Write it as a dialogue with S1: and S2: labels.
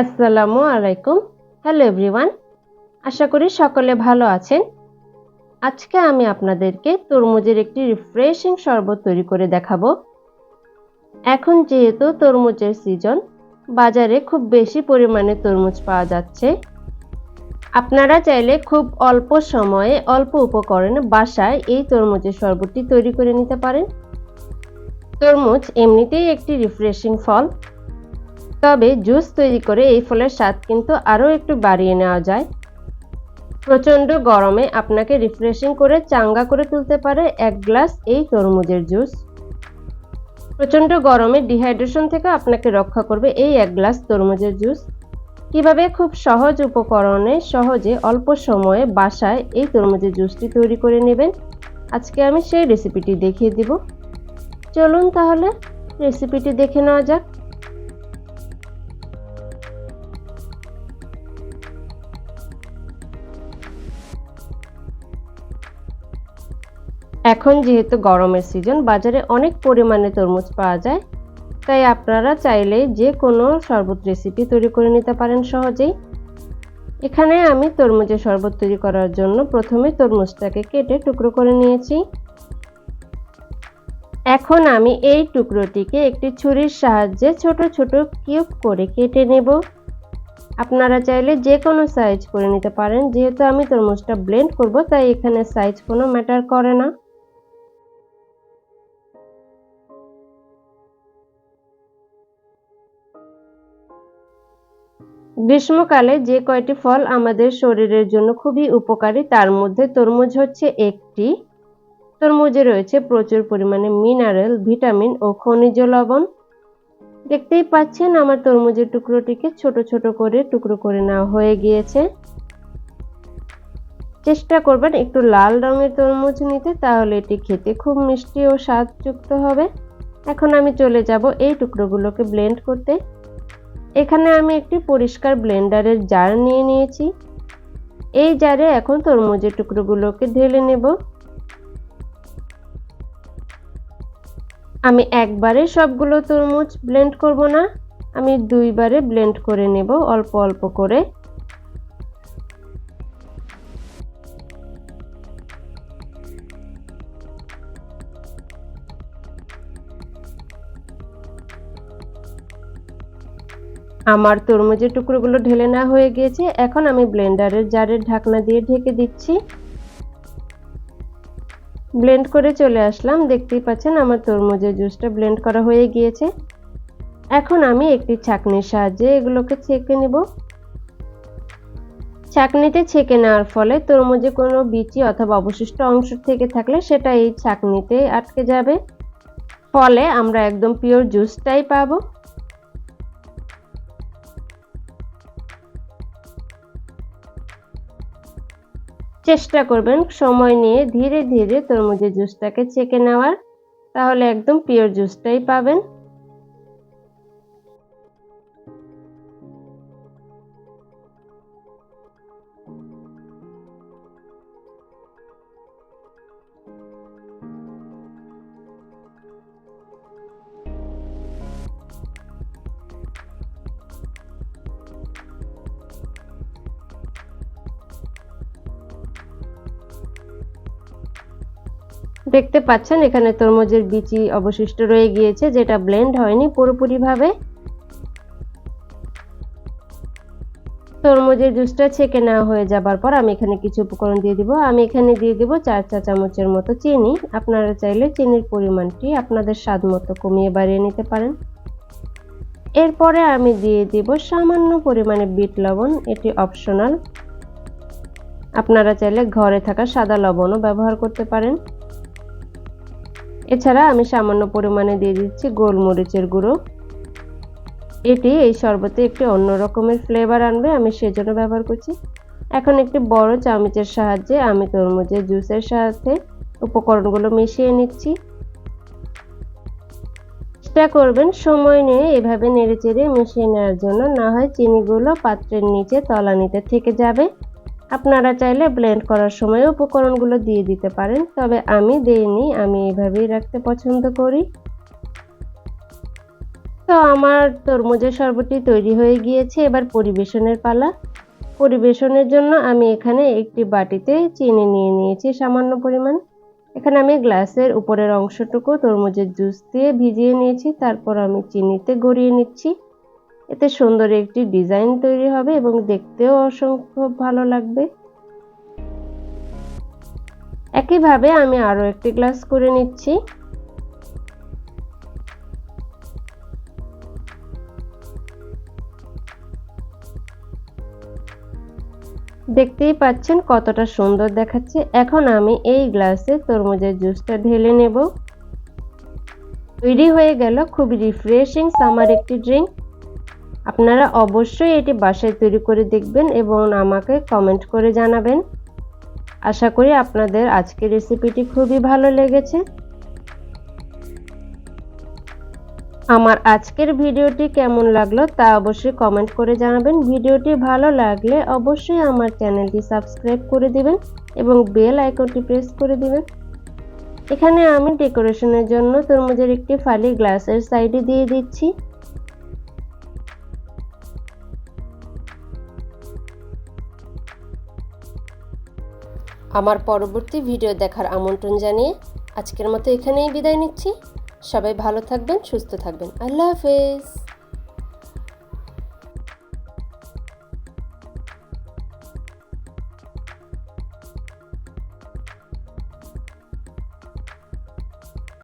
S1: আসসালামু আলাইকুম। Hello everyone আশা করি সকলে ভালো আছেন। আজকে আমি আপনাদেরকে তরমুজের একটি রিফ্রেশিং শরবত তৈরি করে দেখাবো। এখন যেহেতু তরমুজের সিজন বাজারে খুব বেশি পরিমাণে তরমুজ পাওয়া যাচ্ছে। আপনারা চাইলে খুব অল্প সময়ে, অল্প উপকরণে বাসায় এই তরমুজের শরবতটি তৈরি করে নিতে পারেন। তরমুজ এমনিতেই একটি রিফ্রেশিং ফল। তবে জুস তৈরি করে এই ফলের স্বাদ কিন্তু আরও একটু বাড়িয়ে নেওয়া যায়। প্রচণ্ড গরমে আপনাকে রিফ্রেশিং করে চাঙ্গা করে তুলতে পারে এক গ্লাস এই তরমুজের জুস। প্রচণ্ড গরমে ডিহাইড্রেশন থেকে আপনাকে রক্ষা করবে এই এক গ্লাস তরমুজের জুস। কীভাবে খুব সহজ উপকরণে সহজে অল্প সময়ে বাসায় এই তরমুজের জুসটি তৈরি করে নেবেন, আজকে আমি সেই রেসিপিটি দেখিয়ে দিব। চলুন তাহলে রেসিপিটি দেখে নেওয়া যাক। এখন যেহেতু গরমের সিজন বাজারে অনেক পরিমাণে তরমুজ পাওয়া যায়। তাই আপনারা চাইলে যে কোনো শরবত রেসিপি তৈরি করে নিতে পারেন সহজেই। এখানে আমি তরমুজের শরবত তৈরি করার জন্য প্রথমে তরমুজটাকে কেটে টুকরো করে নিয়েছি। এখন আমি এই টুকরোটিকে একটি ছুরির সাহায্যে ছোট ছোট কিউব করে কেটে নেব। আপনারা চাইলে যে কোনো সাইজ করে নিতে পারেন। যেহেতু আমি তরমুজটা ব্লেন্ড করব, তাই এখানে সাইজ কোনো ম্যাটার করে না। গ্রীষ্মকালে যে কয়টি ফল আমাদের শরীরের জন্য খুবই উপকারী, তার মধ্যে তরমুজ হচ্ছে একটি। তরমুজে রয়েছে প্রচুর পরিমাণে মিনারেল, ভিটামিন ও খনিজ লবণ। দেখতেই পাচ্ছেন আমার তরমুজের টুকরোটিকে ছোট ছোট করে টুকরো করে নেওয়া হয়ে গিয়েছে। চেষ্টা করবেন একটু লাল রঙের তরমুজ নিতে, তাহলে এটি খেতে খুব মিষ্টি ও স্বাদযুক্ত হবে। এখন আমি চলে যাব এই টুকরোগুলোকে ব্লেন্ড করতে। এখানে আমি একটি পরিষ্কার ব্লেন্ডারের জার নিয়ে নিয়েছি। এই জারে এখন তরমুজের টুকরোগুলোকে ঢেলে নেব। আমি একবারে সবগুলো তরমুজ ব্লেন্ড করব না, আমি দুইবারে ব্লেন্ড করে নেব অল্প অল্প করে। আমার তরমুজের টুকরোগুলো ঢেলে নেওয়া হয়ে গিয়েছে। এখন আমি ব্লেন্ডারের জারের ঢাকনা দিয়ে ঢেকে দিচ্ছি। ব্লেন্ড করে চলে আসলাম। দেখতেই পাচ্ছেন আমার তরমুজের জুসটা ব্লেন্ড করা হয়ে গিয়েছে। এখন আমি একটি ছাকনির সাহায্যে এগুলোকে ছেঁকে নেব। ছাকনিতে ছেঁকে নেওয়ার ফলে তরমুজে কোনো বিচি অথবা অবশিষ্ট অংশ থেকে থাকলে সেটা এই ছাকনিতে আটকে যাবে। ফলে আমরা একদম পিওর জুসটাই পাবো। চেষ্টা করবেন সময় নিয়ে ধীরে ধীরে তরমুজের জুসটাকে চেকে নেওয়ার। তাহলে একদম পিওর জুসটাই পাবেন। দেখতে পাচ্ছেন, এখানে তরমুজের বিচি অবশিষ্ট রয়ে গিয়েছে, যেটা ব্লেন্ড হয়নি পুরোপুরিভাবে। তরমুজের জুসটা ছেঁকে নেওয়া হয়ে যাবার পর আমি এখানে কিছু উপকরণ দিয়ে দিব। আমি এখানে দিয়ে দিব চার চা চামচের মতো চিনি। আপনারা চাইলে চিনির পরিমাণটি আপনাদের স্বাদ মতো কমিয়ে বাড়িয়ে নিতে পারেন। এরপরে আমি দিয়ে দিব সামান্য পরিমাণে বিট লবণ, এটি অপশনাল আপনারা চাইলে ঘরে থাকা সাদা লবণও ব্যবহার করতে পারেন। এছাড়া আমি সামান্য পরিমাণে দিয়ে দিচ্ছি গোলমরিচের গুঁড়ো। এটি এই শরবতে একটি অন্য রকমের ফ্লেভার আনবে, আমি সেজন্য ব্যবহার করছি। এখন একটি বড় চামচের সাহায্যে আমি তরমুজের জুসের সাথে উপকরণগুলো মিশিয়ে নিচ্ছি। চেষ্টা করবেন সময় নিয়ে এভাবে নেড়ে চেড়ে মিশিয়ে নেওয়ার জন্য, না হয় চিনিগুলো পাত্রের নিচে তলানিতে থেকে যাবে। আপনারা চাইলে ব্লেন্ড করার সময় উপকরণগুলো দিয়ে দিতে পারেন, তবে আমি দেইনি, আমি এইভাবেই রাখতে পছন্দ করি। তো আমার তরমুজের শরবতটি তৈরি হয়ে গিয়েছে, এবার পরিবেশনের পালা। পরিবেশনের জন্য আমি এখানে একটি বাটিতে চিনি নিয়ে নিয়েছি সামান্য পরিমাণ। এখানে আমি গ্লাসের উপরের অংশটুকু তরমুজের জুস দিয়ে ভিজিয়ে নিয়েছি, তারপর আমি চিনিতে গড়িয়ে নিচ্ছি। এতে সুন্দর একটি ডিজাইন তৈরি হবে এবং দেখতেও অসংখ্য ভালো লাগবে। একইভাবে আমি আরও একটি গ্লাস করে নিচ্ছি। দেখতেই পাচ্ছেন কতটা সুন্দর দেখাচ্ছে। এখন আমি এই গ্লাসে তরমুজের জুসটা ঢেলে নেব। তৈরি হয়ে গেল খুব রিফ্রেশিং সামার একটি ড্রিঙ্ক আপনারা অবশ্যই এটি বাসায় তৈরি করে দেখবেন এবং আমাকে কমেন্ট করে জানাবেন। আশা করি আপনাদের আজকের রেসিপিটি খুবই ভালো লেগেছে। আমার আজকের ভিডিওটি কেমন লাগল তা অবশ্যই কমেন্ট করে জানাবেন। ভিডিওটি ভালো লাগলে অবশ্যই আমার চ্যানেলটি সাবস্ক্রাইব করে দিবেন এবং বেল আইকনটি প্রেস করে দিবেন। এখানে আমি ডেকোরেশনের জন্য তরমুজের একটি ফালি গ্লাসের সাইডে দিয়ে দিচ্ছি। আমার পরবর্তী ভিডিও দেখার আমন্ত্রণ জানিয়ে আজকের মতো এখানেই বিদায় নিচ্ছি। সবাই ভালো থাকবেন, সুস্থ থাকবেন। আল্লাহ হাফেজ।